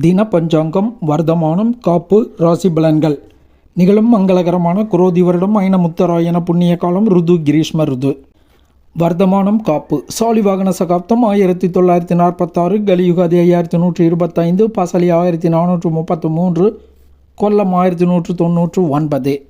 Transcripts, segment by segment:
தின பஞ்சாங்கம் வர்த்தமானம் காப்பு ராசி பலன்கள். நிகழும் மங்களகரமான குரோதி வருடம் ஐனமுத்தராயன புண்ணிய காலம் ருது கிரீஷ்ம ருது. வர்த்தமானம் காப்பு. சாலிவாகன சகாப்தம் ஆயிரத்தி தொள்ளாயிரத்தி நாற்பத்தாறு கலியுகாதி ஐயாயிரத்தி நூற்றி இருபத்தைந்து பசலி ஆயிரத்தி நானூற்று முப்பத்து மூன்று கொல்லம் ஆயிரத்தி நூற்று தொண்ணூற்று ஒன்பது.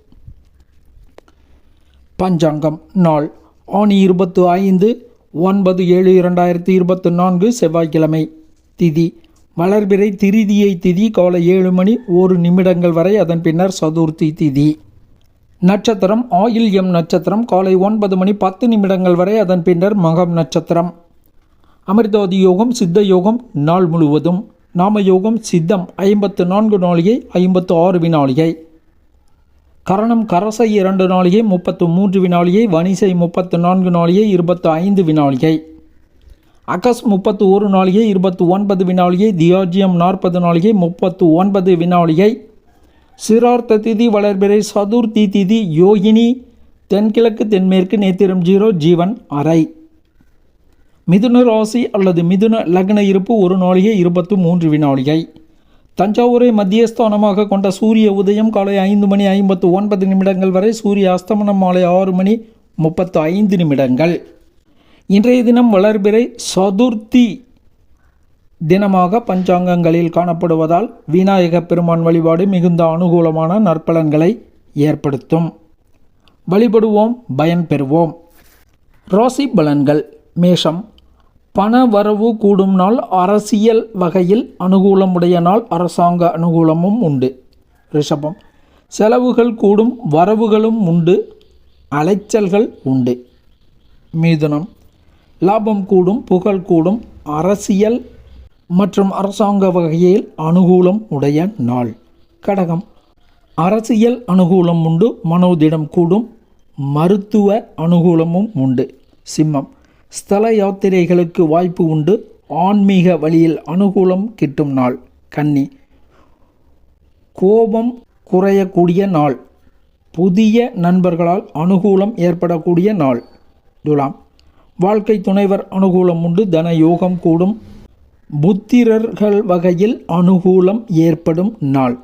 பஞ்சாங்கம் நாள். ஆணி இருபத்து ஐந்து ஒன்பது ஏழு இரண்டாயிரத்தி இருபத்து நான்கு செவ்வாய்க்கிழமை. திதி வளர்பிறை திருதியை திதி காலை ஏழு மணி ஒரு நிமிடங்கள் வரை அதன் பின்னர் சதுர்த்தி திதி. நட்சத்திரம் ஆயில் எம் நட்சத்திரம் காலை ஒன்பது மணி பத்து நிமிடங்கள் வரை அதன் பின்னர் மகம் நட்சத்திரம். அமிர்தாதி யோகம் சித்த யோகம் நாள் முழுவதும். நாம யோகம் சித்தம் ஐம்பத்து நான்கு நாளிகை ஐம்பத்து ஆறு வினாளிகை. கரணம் கரசை இரண்டு நாளிகை முப்பத்து மூன்று வினாளிகை வணிசை முப்பத்து நான்கு நாளிகை இருபத்து ஐந்து வினாளிகை. அகஸ் முப்பத்து ஒரு நாளிகை இருபத்து ஒன்பது வினாளிகை தியாஜியம் நாற்பது நாளிகை முப்பத்து ஒன்பது வினாளிகை. சிரார்த்த திதி வளர்பிறை சதுர்த்தி திதி யோகினி தென்கிழக்கு தென்மேற்கு நேத்திரம் ஜீரோ ஜீவன் அறை. மிதுன ராசி அல்லது மிதுன லக்ன இருப்பு ஒரு நாளிகை இருபத்து மூன்று வினாளிகை. தஞ்சாவூரை மத்தியஸ்தானமாக கொண்ட சூரிய உதயம் காலை ஐந்து மணி ஐம்பத்து ஒன்பது நிமிடங்கள் வரை சூரிய அஸ்தமனம் மாலை ஆறு மணி முப்பத்து ஐந்து நிமிடங்கள். இன்றைய தினம் வளர்பிறை சதுர்த்தி தினமாக பஞ்சாங்கங்களில் காணப்படுவதால் விநாயக பெருமான் வழிபாடு மிகுந்த அனுகூலமான நற்பலன்களை ஏற்படுத்தும். வழிபடுவோம் பயன் பெறுவோம். ராசி பலன்கள். மேஷம். பண வரவு கூடும் நாள் அரசியல் வகையில் அனுகூலமுடைய நாள். அரசாங்க அனுகூலமும் உண்டு. ரிஷபம். செலவுகள் கூடும் வரவுகளும் உண்டு. அலைச்சல்கள் உண்டு. மீதுனம். லாபம் கூடும் புகழ் கூடும் அரசியல் மற்றும் அரசாங்க வகையில் அனுகூலம் உடைய நாள். கடகம். அரசியல் அனுகூலம் உண்டு மனோதிடம் கூடும் மருத்துவ அனுகூலமும் உண்டு. சிம்மம். ஸ்தல யாத்திரைகளுக்கு வாய்ப்பு உண்டு ஆன்மீக வழியில் அனுகூலம் கிட்டும் நாள். கன்னி. கோபம் குறையக்கூடிய நாள். புதிய நண்பர்களால் அனுகூலம் ஏற்படக்கூடிய நாள். துலாம். வாழ்க்கை துணைவர் அனுகூலம் உண்டு தன யோகம் கூடும். புத்திரர்கள் வகையில் அனுகூலம் ஏற்படும் நாள்.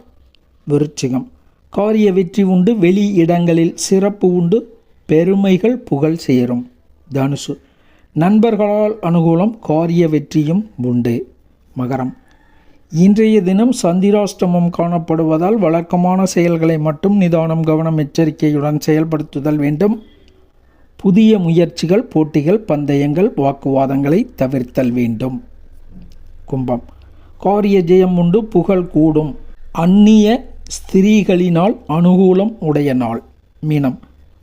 விருச்சிகம். காரிய வெற்றி உண்டு வெளி இடங்களில் சிறப்பு உண்டு பெருமைகள் புகழ் சேரும். தனுசு. நண்பர்களால் அனுகூலம் காரிய வெற்றியும் உண்டு. மகரம். இன்றைய தினம் சந்திராஷ்டமம் காணப்படுவதால் வழக்கமான செயல்களை மட்டும் நிதானம் கவனம் எச்சரிக்கையுடன் செயல்படுத்துதல் வேண்டும். புதிய முயற்சிகள் போட்டிகள் பந்தயங்கள் வாக்குவாதங்களை தவிர்த்தல் வேண்டும். கும்பம். காரிய ஜெயம் உண்டு புகழ் கூடும். அந்நிய ஸ்திரீகளினால் அனுகூலம் உடைய நாள். மீனம்.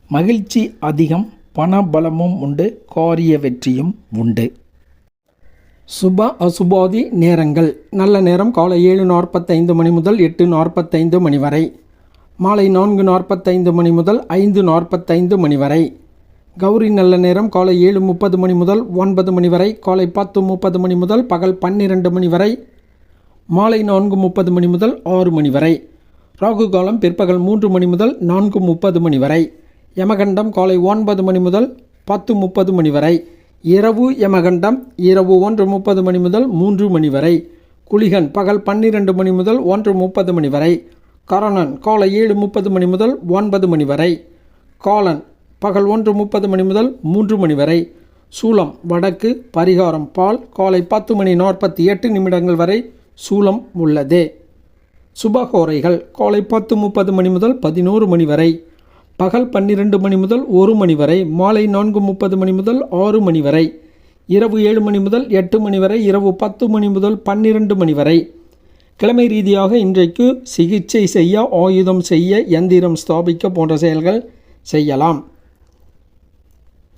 மகிழ்ச்சி அதிகம் பணபலமும் உண்டு காரிய வெற்றியும் உண்டு. சுப அசுபாதி நேரங்கள். நல்ல நேரம் காலை ஏழு நாற்பத்தைந்து மணி முதல் எட்டு நாற்பத்தைந்து மணி வரை. மாலை நான்கு நாற்பத்தைந்து மணி முதல் ஐந்து நாற்பத்தைந்து மணி வரை. கௌரி நல்ல நேரம் காலை ஏழு முப்பது மணி முதல் ஒன்பது மணி வரை காலை பத்து முப்பது மணி முதல் பகல் பன்னிரெண்டு மணி வரை மாலை நான்கு முப்பது மணி முதல் ஆறு மணி வரை. ராகு காலம் பிற்பகல் மூன்று மணி முதல் நான்கு முப்பது மணி வரை. யமகண்டம் காலை ஒன்பது மணி முதல் பத்து முப்பது மணி வரை. இரவு யமகண்டம் இரவு ஒன்று முப்பது மணி முதல் மூன்று மணி வரை. குளிகன் பகல் பன்னிரெண்டு மணி முதல் ஒன்று முப்பது மணி வரை. கரணன் காலை ஏழு முப்பது மணி முதல் ஒன்பது மணி வரை. காலன் பகல் ஒன்று முப்பது மணி முதல் மூன்று மணி வரை. சூலம் வடக்கு பரிகாரம் பால் காலை பத்து மணி நாற்பத்தி எட்டு நிமிடங்கள் வரை சூலம் உள்ளது. சுபகோரைகள் காலை பத்து முப்பது மணி முதல் பதினோரு மணி வரை. பகல் பன்னிரெண்டு மணி முதல் ஒரு மணி வரை. மாலை நான்கு முப்பது மணி முதல் ஆறு மணி வரை. இரவு ஏழு மணி முதல் எட்டு மணி வரை. இரவு பத்து மணி முதல் பன்னிரெண்டு மணி வரை. கிழமை ரீதியாக இன்றைக்கு சிகிச்சை செய்ய ஆயுதம் செய்ய எந்திரம் ஸ்தாபிக்க போன்ற செயல்கள் செய்யலாம்.